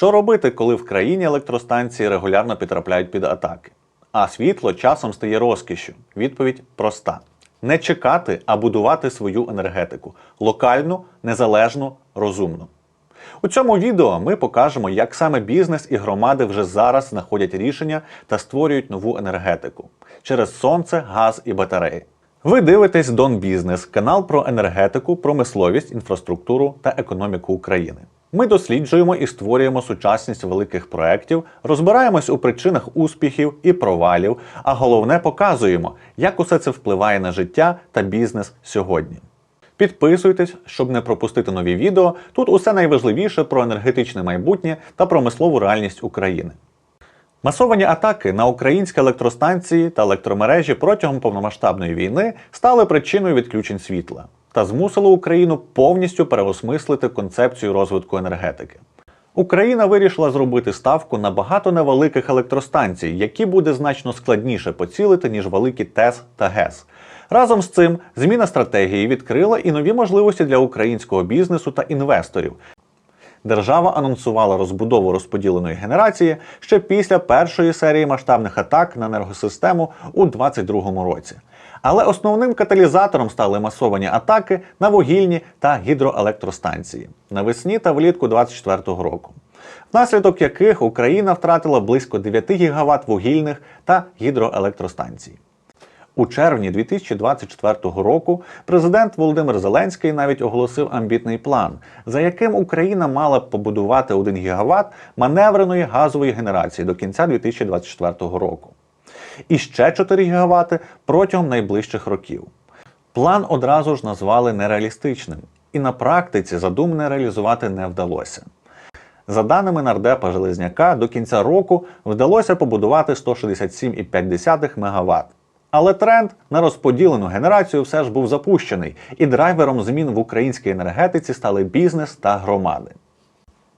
Що робити, коли в країні електростанції регулярно потрапляють під атаки? А світло часом стає розкішшю. Відповідь проста: не чекати, а будувати свою енергетику локальну, незалежну, розумну. У цьому відео ми покажемо, як саме бізнес і громади вже зараз знаходять рішення та створюють нову енергетику через сонце, газ і батареї. Ви дивитесь Дон Бізнес, канал про енергетику, промисловість, інфраструктуру та економіку України. Ми досліджуємо і створюємо сучасність великих проєктів, розбираємось у причинах успіхів і провалів, а головне показуємо, як усе це впливає на життя та бізнес сьогодні. Підписуйтесь, щоб не пропустити нові відео. Тут усе найважливіше про енергетичне майбутнє та промислову реальність України. Масовані атаки на українські електростанції та електромережі протягом повномасштабної війни стали причиною відключень світла та змусили Україну повністю переосмислити концепцію розвитку енергетики. Україна вирішила зробити ставку на багато невеликих електростанцій, які буде значно складніше поцілити, ніж великі ТЕС та ГЕС. Разом з цим зміна стратегії відкрила і нові можливості для українського бізнесу та інвесторів. Держава анонсувала розбудову розподіленої генерації ще після першої серії масштабних атак на енергосистему у 2022 році. Але основним каталізатором стали масовані атаки на вугільні та гідроелектростанції навесні та влітку 2024 року, внаслідок яких Україна втратила близько 9 гігават вугільних та гідроелектростанцій. У червні 2024 року президент Володимир Зеленський навіть оголосив амбітний план, за яким Україна мала б побудувати 1 гігават маневреної газової генерації до кінця 2024 року. І ще 4 гігавати протягом найближчих років. План одразу ж назвали нереалістичним, і на практиці задумане реалізувати не вдалося. За даними нардепа Железняка, до кінця року вдалося побудувати 167,5 МВт. Але тренд на розподілену генерацію все ж був запущений, і драйвером змін в українській енергетиці стали бізнес та громади.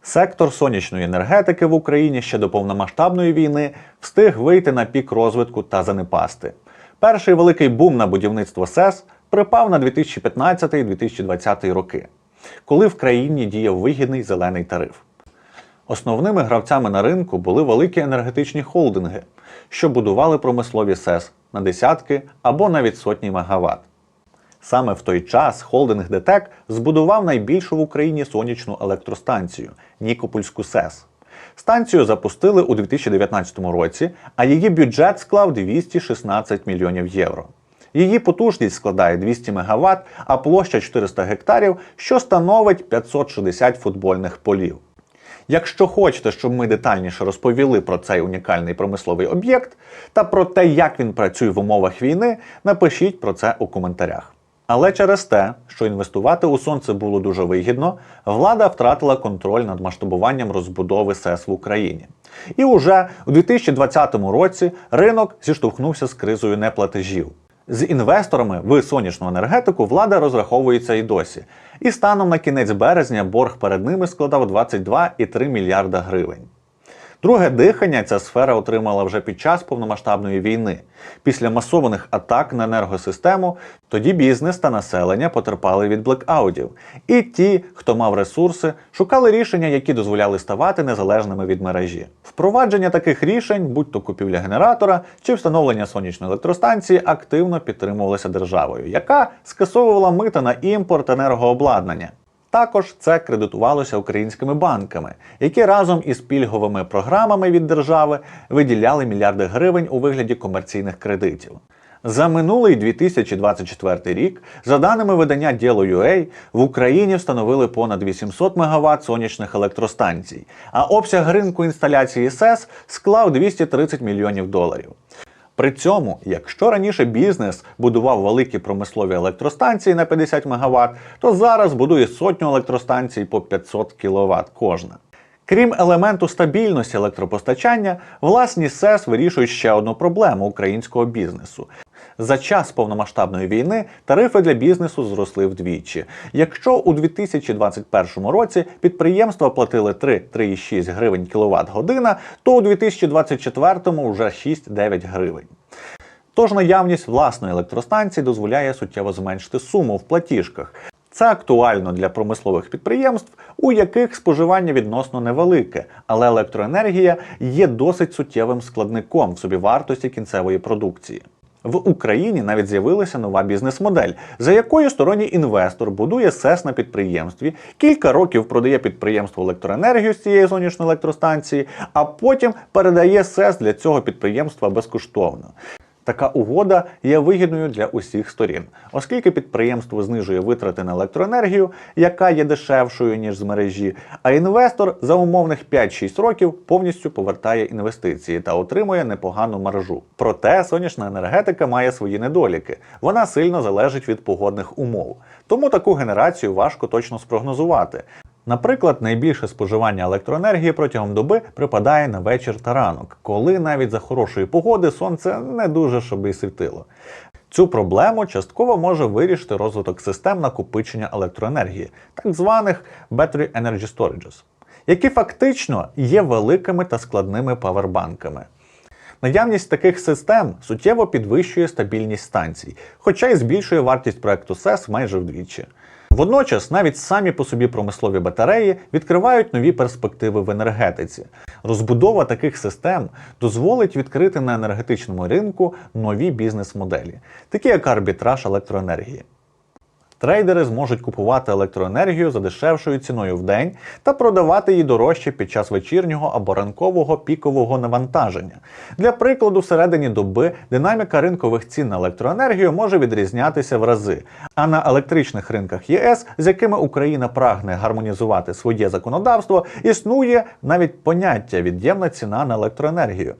Сектор сонячної енергетики в Україні ще до повномасштабної війни встиг вийти на пік розвитку та занепасти. Перший великий бум на будівництво СЕС припав на 2015-2020 роки, коли в країні діяв вигідний зелений тариф. Основними гравцями на ринку були великі енергетичні холдинги, що будували промислові СЕС на десятки або навіть сотні мегаватт. Саме в той час холдинг ДТЕК збудував найбільшу в Україні сонячну електростанцію Нікопольську СЕС. Станцію запустили у 2019 році, а її бюджет склав 216 мільйонів євро. Її потужність складає 200 МВт, а площа 400 гектарів, що становить 560 футбольних полів. Якщо хочете, щоб ми детальніше розповіли про цей унікальний промисловий об'єкт та про те, як він працює в умовах війни, напишіть про це у коментарях. Але через те, що інвестувати у сонце було дуже вигідно, влада втратила контроль над масштабуванням розбудови СЕС в Україні. І уже у 2020 році ринок зіштовхнувся з кризою неплатежів. З інвесторами в сонячну енергетику влада розраховується і досі. І станом на кінець березня борг перед ними складав 22,3 мільярда гривень. Друге дихання ця сфера отримала вже під час повномасштабної війни. Після масованих атак на енергосистему тоді бізнес та населення потерпали від блекаутів. І ті, хто мав ресурси, шукали рішення, які дозволяли ставати незалежними від мережі. Впровадження таких рішень, будь-то купівля генератора чи встановлення сонячної електростанції, активно підтримувалося державою, яка скасовувала мита на імпорт енергообладнання. Також це кредитувалося українськими банками, які разом із пільговими програмами від держави виділяли мільярди гривень у вигляді комерційних кредитів. За минулий 2024 рік, за даними видання Діло.ua, в Україні встановили понад 800 МВт сонячних електростанцій, а обсяг ринку інсталяції СЕС склав 230 мільйонів доларів. При цьому, якщо раніше бізнес будував великі промислові електростанції на 50 МВт, то зараз будує сотню електростанцій по 500 кВт кожна. Крім елементу стабільності електропостачання, власні СЕС вирішують ще одну проблему українського бізнесу. За час повномасштабної війни тарифи для бізнесу зросли вдвічі. Якщо у 2021 році підприємства платили 3-3,6 гривень кіловат година, то у 2024 вже 6-9 гривень. Тож наявність власної електростанції дозволяє суттєво зменшити суму в платіжках. Це актуально для промислових підприємств, у яких споживання відносно невелике, але електроенергія є досить суттєвим складником в собівартості кінцевої продукції. В Україні навіть з'явилася нова бізнес-модель, за якою сторонній інвестор будує СЕС на підприємстві, кілька років продає підприємству електроенергію з цієї сонячної електростанції, а потім передає СЕС для цього підприємства безкоштовно. Така угода є вигідною для усіх сторін, оскільки підприємство знижує витрати на електроенергію, яка є дешевшою ніж з мережі, а інвестор за умовних 5-6 років повністю повертає інвестиції та отримує непогану маржу. Проте сонячна енергетика має свої недоліки. Вона сильно залежить від погодних умов. Тому таку генерацію важко точно спрогнозувати. Наприклад, найбільше споживання електроенергії протягом доби припадає на вечір та ранок, коли навіть за хорошої погоди сонце не дуже щоб і світило. Цю проблему частково може вирішити розвиток систем накопичення електроенергії, так званих Battery Energy Storages, які фактично є великими та складними павербанками. Наявність таких систем суттєво підвищує стабільність станцій, хоча й збільшує вартість проекту СЕС майже вдвічі. Водночас навіть самі по собі промислові батареї відкривають нові перспективи в енергетиці. Розбудова таких систем дозволить відкрити на енергетичному ринку нові бізнес-моделі, такі як арбітраж електроенергії. Трейдери зможуть купувати електроенергію за дешевшою ціною в день та продавати її дорожче під час вечірнього або ранкового пікового навантаження. Для прикладу, всередині доби динаміка ринкових цін на електроенергію може відрізнятися в рази. А на електричних ринках ЄС, з якими Україна прагне гармонізувати своє законодавство, існує навіть поняття від'ємна ціна на електроенергію.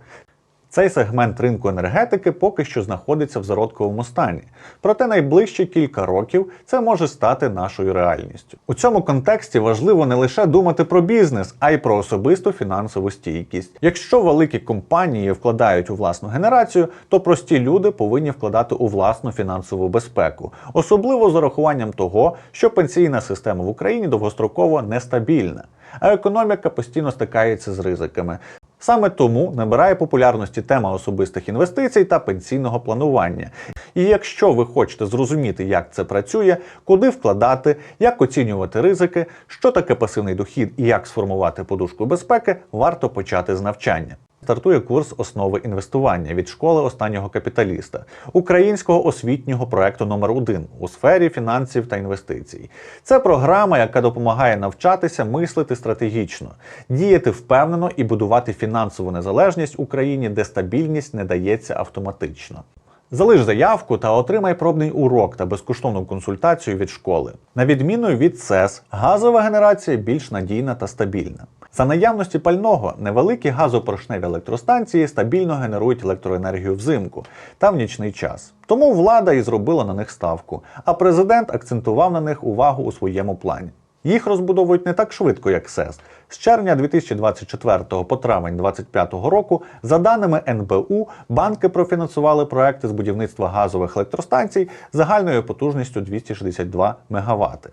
Цей сегмент ринку енергетики поки що знаходиться в зародковому стані. Проте найближчі кілька років це може стати нашою реальністю. У цьому контексті важливо не лише думати про бізнес, а й про особисту фінансову стійкість. Якщо великі компанії вкладають у власну генерацію, то прості люди повинні вкладати у власну фінансову безпеку, особливо з урахуванням того, що пенсійна система в Україні довгостроково нестабільна, а економіка постійно стикається з ризиками. Саме тому набирає популярності тема особистих інвестицій та пенсійного планування. І якщо ви хочете зрозуміти, як це працює, куди вкладати, як оцінювати ризики, що таке пасивний дохід і як сформувати подушку безпеки, варто почати з навчання. Стартує курс основи інвестування від школи останнього капіталіста, українського освітнього проекту номер 1 у сфері фінансів та інвестицій. Це програма, яка допомагає навчатися мислити стратегічно, діяти впевнено і будувати фінансову незалежність Україні, де стабільність не дається автоматично. Залиш заявку та отримай пробний урок та безкоштовну консультацію від школи. На відміну від СЕС, газова генерація більш надійна та стабільна. За наявності пального невеликі газопоршневі електростанції стабільно генерують електроенергію взимку та в нічний час. Тому влада і зробила на них ставку, а президент акцентував на них увагу у своєму плані. Їх розбудовують не так швидко, як СЕС. З червня 2024 по травень 2025 року, за даними НБУ, банки профінансували проекти з будівництва газових електростанцій загальною потужністю 262 МВт.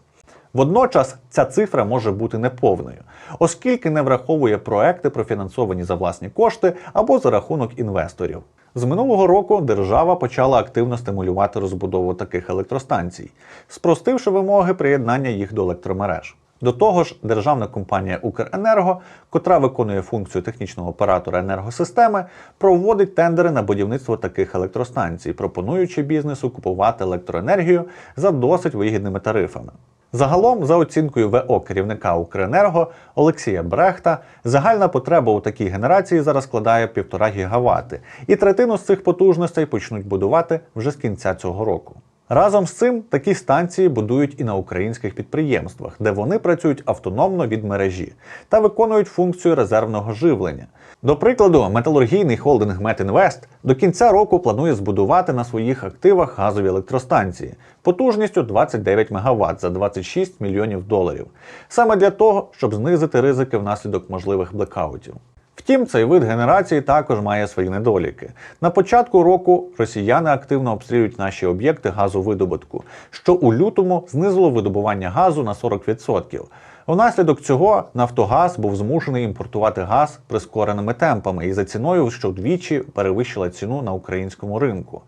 Водночас ця цифра може бути неповною, оскільки не враховує проекти, профінансовані за власні кошти або за рахунок інвесторів. З минулого року держава почала активно стимулювати розбудову таких електростанцій, спростивши вимоги приєднання їх до електромереж. До того ж, державна компанія Укренерго, котра виконує функцію технічного оператора енергосистеми, проводить тендери на будівництво таких електростанцій, пропонуючи бізнесу купувати електроенергію за досить вигідними тарифами. Загалом, за оцінкою ВО керівника Укренерго Олексія Брехта, загальна потреба у такій генерації зараз складає 1,5 гігавати, і третину з цих потужностей почнуть будувати вже з кінця цього року. Разом з цим такі станції будують і на українських підприємствах, де вони працюють автономно від мережі та виконують функцію резервного живлення. До прикладу, металургійний холдинг Метінвест до кінця року планує збудувати на своїх активах газові електростанції потужністю 29 МВт за 26 мільйонів доларів, саме для того, щоб знизити ризики внаслідок можливих блекаутів. Втім, цей вид генерації також має свої недоліки. На початку року росіяни активно обстрілюють наші об'єкти газовидобутку, що у лютому знизило видобування газу на 40%. Внаслідок цього Нафтогаз був змушений імпортувати газ прискореними темпами і за ціною, що вдвічі перевищила ціну на українському ринку.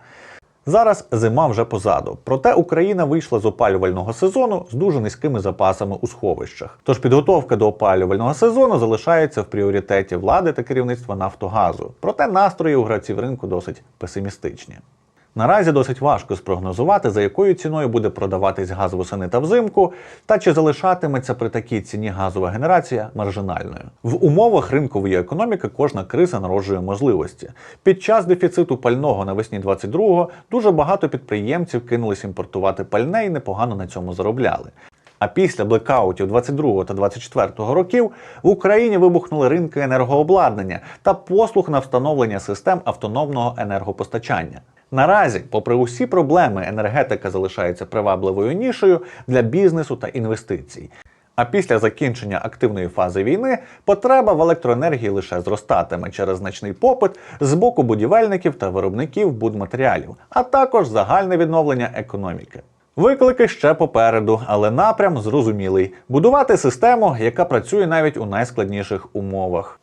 Зараз зима вже позаду. Проте Україна вийшла з опалювального сезону з дуже низькими запасами у сховищах. Тож підготовка до опалювального сезону залишається в пріоритеті влади та керівництва Нафтогазу. Проте настрої у гравців ринку досить песимістичні. Наразі досить важко спрогнозувати, за якою ціною буде продаватись газ восени та взимку, та чи залишатиметься при такій ціні газова генерація маржинальною. В умовах ринкової економіки кожна криза народжує можливості. Під час дефіциту пального навесні 22-го дуже багато підприємців кинулись імпортувати пальне і непогано на цьому заробляли. А після блекаутів 22 та 24 років в Україні вибухнули ринки енергообладнання та послуг на встановлення систем автономного енергопостачання. Наразі, попри усі проблеми, енергетика залишається привабливою нішею для бізнесу та інвестицій. А після закінчення активної фази війни потреба в електроенергії лише зростатиме через значний попит з боку будівельників та виробників будматеріалів, а також загальне відновлення економіки. Виклики ще попереду, але напрям зрозумілий: будувати систему, яка працює навіть у найскладніших умовах.